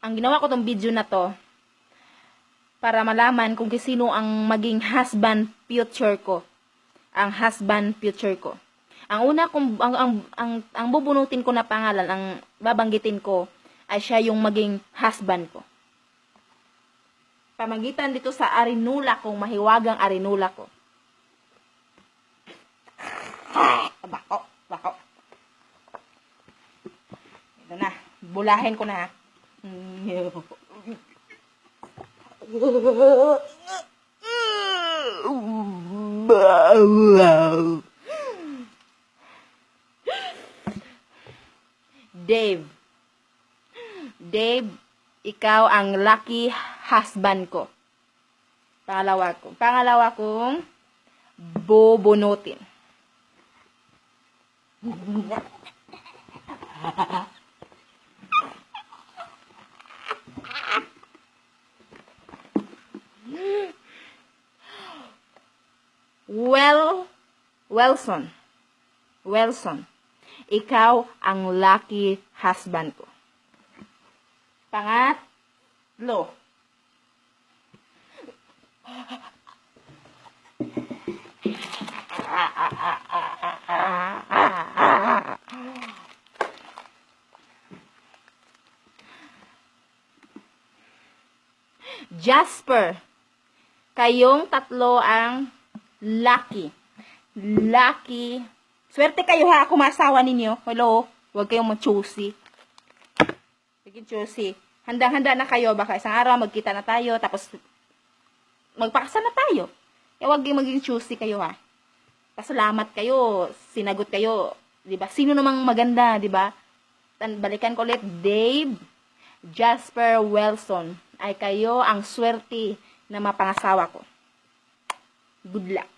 ang ginawa ko tong video na to para malaman kung sino ang maging husband future ko. Ang husband future ko. Ang una kong ang ang ang, ang bubunutin ko na pangalan, ang babanggitin ko ay siya yung maging husband ko. Pamagitan dito sa arinula kong mahiwagang arinula ko. Bako, bako. Ito na, bulahin ko na. ha. Dave. Dave, ikaw ang lucky husband ko. Pangalawa ko. Pangalawa kong bubunutin. Well, Wilson. Wilson. Ikaw ang lucky husband ko. Pangatlo. Jasper. Kayong tatlo ang lucky. Lucky. Swerte kayo ha, kung masawa ninyo. Hello? Huwag kayong mag-choosy. Sige, choosy. Handang-handa na kayo. Baka isang araw magkita na tayo. Tapos, magpakasal na tayo. Eh, huwag kayong maging choosy kayo ha. Pasalamat kayo. Sinagot kayo. 'Di ba? Sino namang maganda, 'di ba? Tan- Balikan ko ulit. Dave Jasper Wilson ay kayo ang swerte na mapangasawa ko. Good luck.